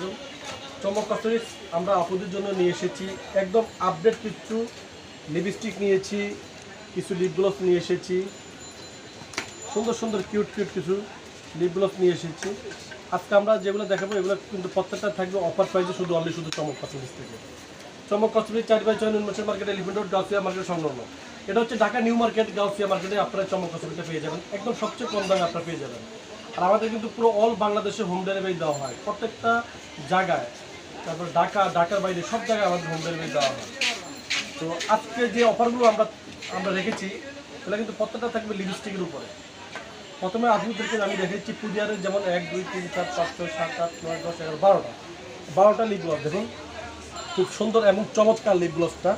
আলাইকুম চমক কস্মেটিক্স আমরা আপুদের জন্য নিয়ে এসেছি। একদম আপডেট কিছু লিপস্টিক নিয়েছি কিছু লিপ গ্লস নিয়ে এসেছি। সুন্দর সুন্দর কিউট কিউট কিছু লিপ গ্লস নিয়ে এসেছি। আজকে আমরা যেগুলো দেখাবো, এগুলো কিন্তু প্রত্যেকটা থাকবে অফার প্রাইসে শুধু অনলি শুধু চমক কসমেটিক্স থেকে। চমক কসমেটিক্স চার বাই ছয় উন্মোচন মার্কেটে এলিফেন্ট রোড গাউসিয়া মার্কেট সংলগ্ন। এটা হচ্ছে ঢাকা নিউ মার্কেট গাউসিয়া মার্কেটে আপনারা চমক কসমেটিক্স পেয়ে যাবেন। একদম সবচেয়ে কম দামে আপনারা পেয়ে যাবেন। আর আমাদের কিন্তু পুরো অল বাংলাদেশে হোম ডেলিভারি দেওয়া হয়। প্রত্যেকটা জায়গায়, তারপর ঢাকা, ঢাকার বাইরে সব জায়গায় আমাদের হোম ডেলিভারি দেওয়া হয়। তো আজকে যে অফারগুলো আমরা আমরা রেখেছি সেটা কিন্তু প্রত্যেকটা থাকবে লিপস্টিকের উপরে। প্রথমে আপনাদেরকে আমি দেখেছি পুজারের যেমন এক, দুই, তিন, চার, পাঁচ, ছয়, সাত, আট, নয়, দশ, এগারো, বারোটা। বারোটা লিপ গ্লস দেখুন। খুব সুন্দর এবং চমৎকার লিপ গ্লসটা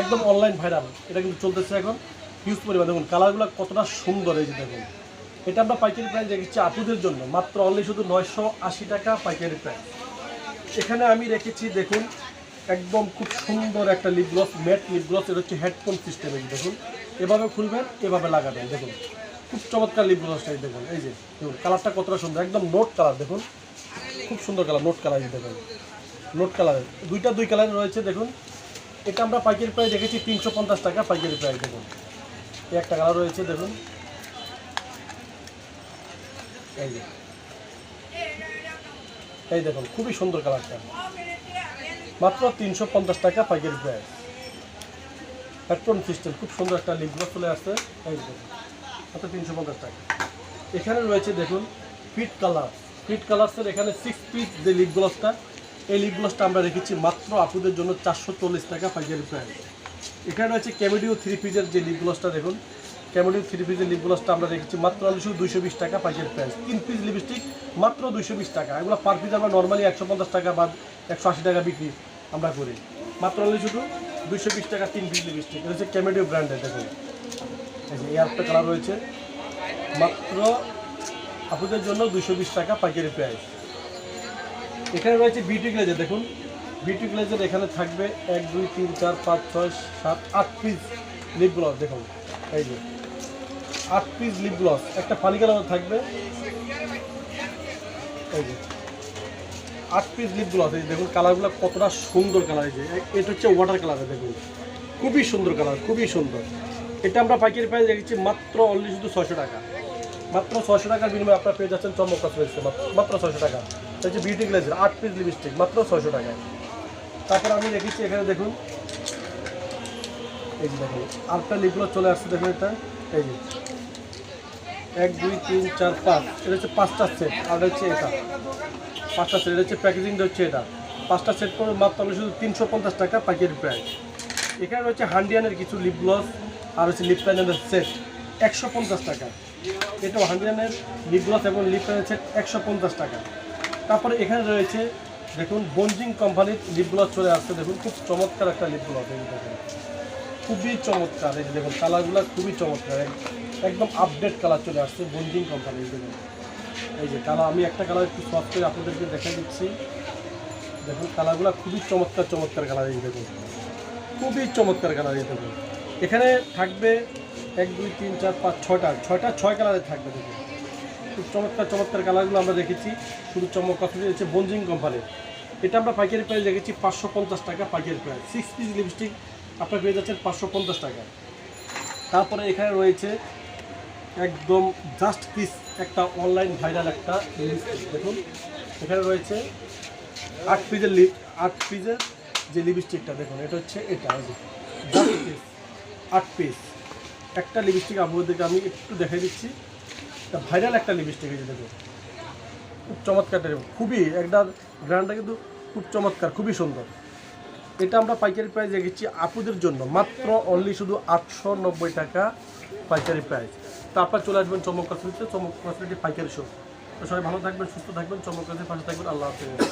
একদম অনলাইন ভাইরাল এটা কিন্তু চলতেছে এখন। হিউজ পরিমাণ। দেখুন কালারগুলো কতটা সুন্দর এই যে দেখুন। এটা আমরা পাইকারি প্রাইস রেখেছি আপুদের জন্য। মাত্র অনলি শুধু নয়শো আশি টাকা পাইকারি প্রাইস। এখানে আমি রেখেছি, দেখুন, একদম খুব সুন্দর একটা lip gloss matte lip gloss এটা হচ্ছে হেডফোন সিস্টেম এই দেখুন। এভাবে খুলবেন, এভাবে লাগাবেন, দেখুন। খুব চমৎকার লিপ গ্লসটাই দেখুন, এই যে, দেখুন কালারটা কতটা সুন্দর, একদম নোট কালার দেখুন। খুব সুন্দর কালার নোট কালার দেখুন। নোট কালার দুইটা দুই কালার রয়েছে, দেখুন। এটা আমরা পাইকারি প্রাইস রেখেছি তিনশো পঞ্চাশ টাকা পাইকারি প্রাইস, দেখুন। একটা কালার রয়েছে, দেখুন। এই যে। এই দেখুন, খুবই সুন্দর কালারটা। মাত্র তিনশো পঞ্চাশ টাকা পাইকারি প্রাইস। হেডফোন সিস্টেম খুব সুন্দর একটা লিপ গ্লস চলে আসছে। এই দেখুন, মাত্র তিনশো পঞ্চাশ টাকা। এখানে রয়েছে, দেখুন ফিট কালার ফিট কালার্সের এখানে সিক্স পিস যে লিপ গ্লসটা এই লিপ গ্লসটা আমরা রেখেছি মাত্র আপুদের জন্য চারশো চল্লিশ টাকা পাইকারি প্রাইস। এখানে রয়েছে ক্যামেডিও থ্রি পিসের যে লিপ গ্লসটা দেখুন ক্যামেডিও থ্রি পিসের লিপ গ্লসটা আমরা রেখেছি? মাত্র শুধু দুইশো বিশ টাকা পাইকারি প্রাইস তিন পিস লিপস্টিক মাত্র দুইশো বিশ টাকা। এগুলো পার পিস আমরা নর্মালি একশো পঞ্চাশ টাকা বা একশো আশি টাকা বিক্রি আমরা করি। মাত্র অনলি শুধু দুইশো বিশ টাকা তিন পিস লিপস্টিক এটা হচ্ছে ক্যামেডিও ব্র্যান্ডের দেখুন। এই একটা কালার রয়েছে। মাত্র আপুদের জন্য দুশো বিশ টাকা পাইকারি প্রাইস এখানে রয়েছে বিউটি গ্লেজার দেখুন। বিউটি গ্লেজার এখানে থাকবে এক, দুই, তিন, চার, পাঁচ, ছয়, সাত, আট পিস লিপ গ্লস দেখুন। এই যে আট পিস লিপ গ্লস একটা ফানি কালার থাকবে। আট পিস লিপ গ্লস এই দেখুন, কালারগুলো কতটা সুন্দর কালার, এই যে। এটা হচ্ছে ওয়াটার কালার দেখুন। খুবই সুন্দর কালার, খুবই সুন্দর। এটা আমরা পাইকারি প্রাইস রেখেছি মাত্র অনলি শুধু ছয়শো টাকা। মাত্র ছয়শো টাকার বিনিময়ে আপনারা পেয়ে যাচ্ছেন চমক কসমেটিক্সে মাত্র ছয়শো টাকা। হচ্ছে বিউটি গ্লেজার আট পিস লিপস্টিক মাত্র ছয়শো টাকায়। তারপর আমি রেখেছি এখানে দেখুন। এই যে দেখুন আটটা লিপগুলো চলে আসছে, দেখুন এটা। এই যে। এক, দুই, তিন, চার, পাঁচ। এটা হচ্ছে পাঁচটা সেট আর হচ্ছে এটা। পাঁচটা সেট এটা হচ্ছে প্যাকেজিংটা হচ্ছে এটা। পাঁচটা সেট করে মাত্র আমি শুধু তিনশো পঞ্চাশ টাকা পাইকারি প্রাইস এখানে রয়েছে হান্ডিয়ানের কিছু লিপ গ্লস আর হচ্ছে লিপ লাইনারের সেট একশো পঞ্চাশ টাকা। এটাও হান্ডিয়ানের লিপ গ্লস এবং লিপ লাইনার সেট একশো পঞ্চাশ টাকা। তারপরে এখানে রয়েছে, দেখুন বনজিং কোম্পানির লিপ গ্লস চলে আসছে। দেখুন, খুব চমৎকার একটা লিপ গ্লস খুবই চমৎকার, এই দেখুন কালারগুলো খুবই চমৎকার। একদম আপডেট কালার চলে আসছে বনজিং কোম্পানি দেখুন এই যে কালার আমি একটা কালার একটু সফট করে আপনাদেরকে দেখা দিচ্ছি। দেখুন কালারগুলো খুবই চমৎকার চমৎকার কালার এই দেখুন। খুবই চমৎকার কালার এই দেখুন। এখানে থাকবে এক, দুই, তিন, চার, পাঁচ, ছয়টা ছয়টা, ছয় কালারের থাকবে দেখুন। খুব চমৎকার চমৎকার কালারগুলো আমরা দেখেছি। শুধু চমক কথা হচ্ছে বনজিং কোম্পানির এটা আমরা পাইকারি প্রাইস দেখেছি পাঁচশো পঞ্চাশ টাকা পাইকারি প্রাইস সিক্স পিস লিপস্টিক আপনার পেয়ে যাচ্ছেন পাঁচশো পঞ্চাশ টাকা তারপরে এখানে রয়েছে একদম জাস্ট পিস একটা অনলাইন ভাইরাল একটা দেখুন, এখানে রয়েছে আট পিসের লিপ আট পিসের যে লিপস্টিকটা দেখুন, এটা হচ্ছে এটা জাস্ট পিস আট পিস একটা লিপস্টিক আপনাদেরকে আমি একটু দেখাই দিচ্ছি। এটা ভাইরাল একটা লিপস্টিক এই দেখুন, খুব চমৎকার খুবই একটা ব্র্যান্ডটা কিন্তু খুব চমৎকার, খুবই সুন্দর। এটা আমরা পাইকারি প্রাইস রেখেছি আপুদের জন্য, মাত্র অনলি শুধু আটশো নব্বই টাকা পাইকারি প্রাইস তারপর চলে আসবেন চমক কসমেটিক্সে চমক কসমেটিক পাইকারি শো তো সবাই ভালো থাকবেন, সুস্থ থাকবেন, চমক কসমেটিক পাশে থাকবেন। আল্লাহ হাফিজ।